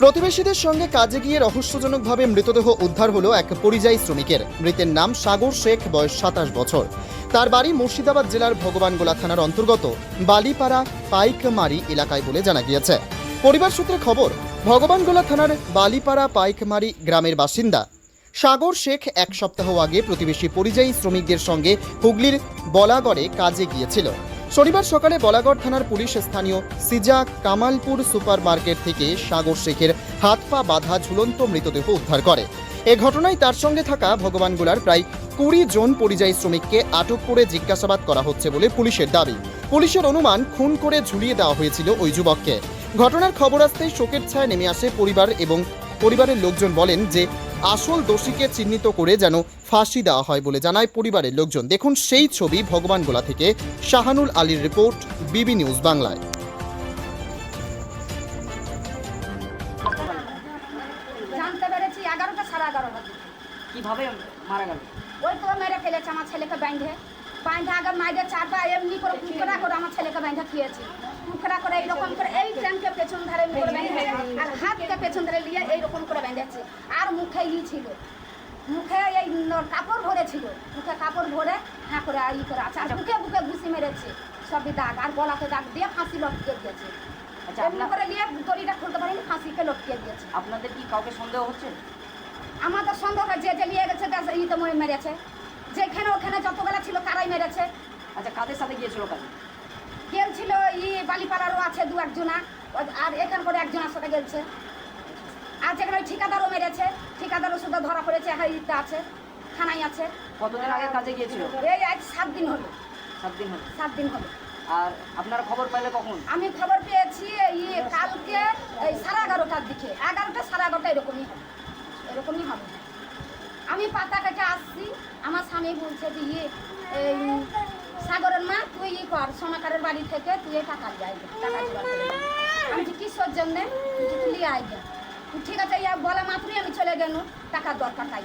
প্রতিবেশীদের সঙ্গে কাজে গিয়ে রহস্যজনকভাবে মৃতদেহ উদ্ধার হলো এক পরিযায়ী শ্রমিকের। মৃতের নাম সাগর শেখ, বয়স সাতাশ বছর। তার বাড়ি মুর্শিদাবাদ জেলার ভগবানগোলা থানার অন্তর্গত বালিপাড়া পাইকমারি এলাকায় বলে জানা গিয়েছে। পরিবার সূত্রে খবর, ভগবানগোলা থানার বালিপাড়া পাইকমারি গ্রামের বাসিন্দা সাগর শেখ এক সপ্তাহ আগে প্রতিবেশী পরিযায়ী শ্রমিকদের সঙ্গে হুগলির বলাগড়ে কাজে গিয়েছিল। শনিবার সকালে বলাগড় থানার পুলিশ স্থানীয় সিজা কামালপুর সুপার মার্কেট থেকে সাগর শেখের হাত পা বাঁধা ঝুলন্ত মৃতদেহ উদ্ধার করে। এ ঘটনায় তার সঙ্গে থাকা ভগবানগোলার প্রায় কুড়ি জন পরিযায়ী শ্রমিককে আটক করে জিজ্ঞাসাবাদ করা হচ্ছে বলে পুলিশের দাবি। পুলিশের অনুমান, খুন করে ঝুলিয়ে দেওয়া হয়েছিল ওই যুবককে। ঘটনার খবর আসতেই শোকের ছায়া নেমে আসে পরিবার এবং পরিবারের লোকজন বলেন যে আসল দোষীকে চিহ্নিত করে যেন ফাঁসি দেওয়া হয় বলে জানায় পরিবারের লোকজন। দেখুন সেই ছবি ভগবানগোলা থেকে। শাহানুল আলীর রিপোর্ট বিবি নিউজ বাংলায়। জানতে পেরেছি এগারোটা সাড়ে এগারোটা। কীভাবে মারা গেল? ওই তো মেরে ফেলেছে আমার ছেলেকে আগে মাইদের এমনি করে কুকড়া করে আমার ছেলেকে ব্যাঙ্গে খেয়েছে কুকড়া করে এইরকম করে এই ট্যাঙ্কে পেছন ধারে এমনি করে বেঁধেছে আর হাতকে পেছন ধারে নিয়ে এইরকম করে বেঁধেছে। মুখে ই ছিল। মুখে এই কাপড় ভরেছিল। মুখে কাপড় ভরে হ্যাঁ করে ই করে আছে। আর বুকে বুকে ঘুষি মেরেছে। সবই দাগ। আর গলাতে দাগ দিয়ে ফাঁসি লটকিয়ে দিয়েছে। আচ্ছা এমনি করে নিয়ে দড়িটা খুলতে পারিনি ফাঁসিকে লটকিয়ে দিয়েছে। আপনাদের কি কাউকে সন্দেহ হচ্ছে? আমাদের সন্দেহ যে যে নিয়ে গেছে ই তো মরে মেরেছে। যেখানে ওখানে যতবেলা ছিল তারাই মেরেছে। আচ্ছা কাদের সাথে গিয়েছিল কাজে? কেউ ই বালিপাড়ারও আছে দু একজনা আর এখান করে একজনের সাথে আর যেখানে ওই ঠিকাদারও মেরেছে। ঠিকাদারও ধরা পড়েছে হ্যাঁ ইতে আছে থানায় আছে। কতদিন আগে কাজে গিয়েছিল? এই আজ সাত দিন হলো। সাত দিন হলো। সাত দিন হলো। আর আপনারা খবর পাইলে কখন? আমি খবর পেয়েছি এই কালকে এই সাড়ে এগারোটার দিকে। এগারোটা সাড়ে এগারোটা এরকমই হবে। এরকমই হবে। আমি পাতা কেটে আসছি। আমার স্বামী বলছে যে ইয়ে এই সাগরের মা তুই ই কর সোনাকারের বাড়ি থেকে তুই টাকা যাই টাকা আমি কিসের জন্যে তুই গে। ঠিক আছে ইয়া বলা মাত্রই আমি চলে গেল টাকার দরকার তাই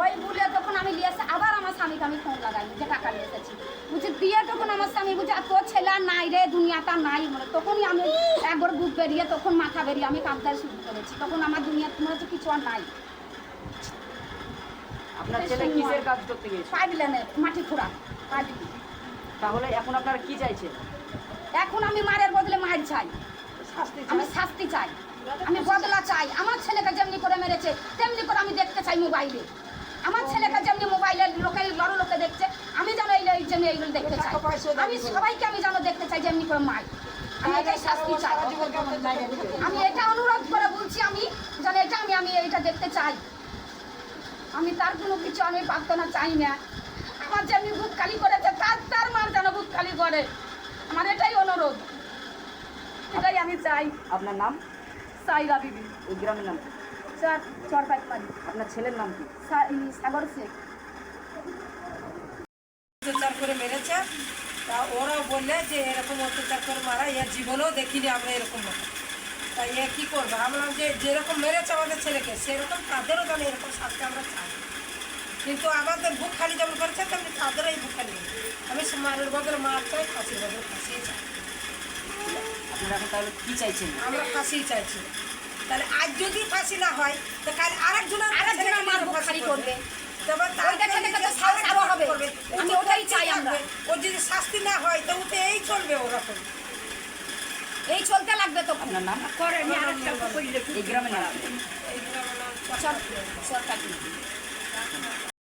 ওই বলে তখন আমি নিয়ে এসে আবার আমার স্বামীকে আমি ফোন লাগাই যে টাকা নিয়ে এসেছি। বুঝি দিয়ে তখন আমার স্বামী বুঝে তোর ছেলে নাই রে দুনিয়াটা নাই মানে তখনই আমি একবার বুক বেরিয়ে তখন মাথা বেরিয়ে আমি কাঁদতে শুরু করেছি। তখন আমার দুনিয়া মনে হচ্ছে কিছু আর নাই। আপনার ছেলে কিসের কাজ করতে মাটি খোঁড়া তাহলে এখন আপনারা কি চাইছেন? এখন আমি মারের বদলে মার চাই। আমি শাস্তি চাই। আমি বদলা চাই। আমার ছেলেকে যেমনি করে মেরেছে তেমনি করে আমি দেখতে চাই মোবাইলে। আমার ছেলেকে যেমনি মোবাইলে লোকে বড় লোকে দেখছে আমি যেন এই জন্য এইগুলো দেখতে চাই। আমি সবাইকে আমি যেন দেখতে চাই যেমনি করে মার। আমি এটাই শাস্তি চাই। আমি এটা অনুরোধ করে বলছি আমি যেন এটা আমি আমি এটা দেখতে চাই। আমি তার কোনো কিছু আমি প্রার্থনা চাই না। আমার যেমনি বুক খালি করেছে তার তার মার যেন বুক খালি করে। আমার এটাই অনুরোধ। এটাই আমি চাই। আপনার নাম? সাইরা বিবি। ওই গ্রামের নাম? চার চর আপনার ছেলের নাম কি? সাগর শেখ। অত্যাচার করে মেরেছে। তা ওরা বললে যে এরকম অত্যাচার করে মারা এর জীবনেও দেখিনি আমরা এরকম তাই এ কী করব? আমরা যে যেরকম মেরেছে আমাদের ছেলেকে সেরকম তাদেরও যেন এরকম শাস্তি আমরা চাই। কিন্তু আমাদের বুক খালি যেমন করেছে তেমনি তাদেরও এই বুক খালি আমি মারের বদলে মার চাই ফাঁসির বদলে ফাঁসি চাই। আপনারা এখন তাহলে কি চাইছেন? আমরা ফাঁসি চাইছি। তাহলে আজ যদি ফাঁসি না হয় তো কাল আরেকজনের আরেকজনের ছেলেকে মার নিয়ে বুক ফাঁসি খালি করবে। তবে তার সাহস আরও হবে। আমি ওটাই চাই আমরা। ওর যদি শাস্তি না হয় তো ওতে এই চলবে ওরকম এই চলতে লাগবে তো। আপনার নাম? করে এই গ্রামের নাম। সরকার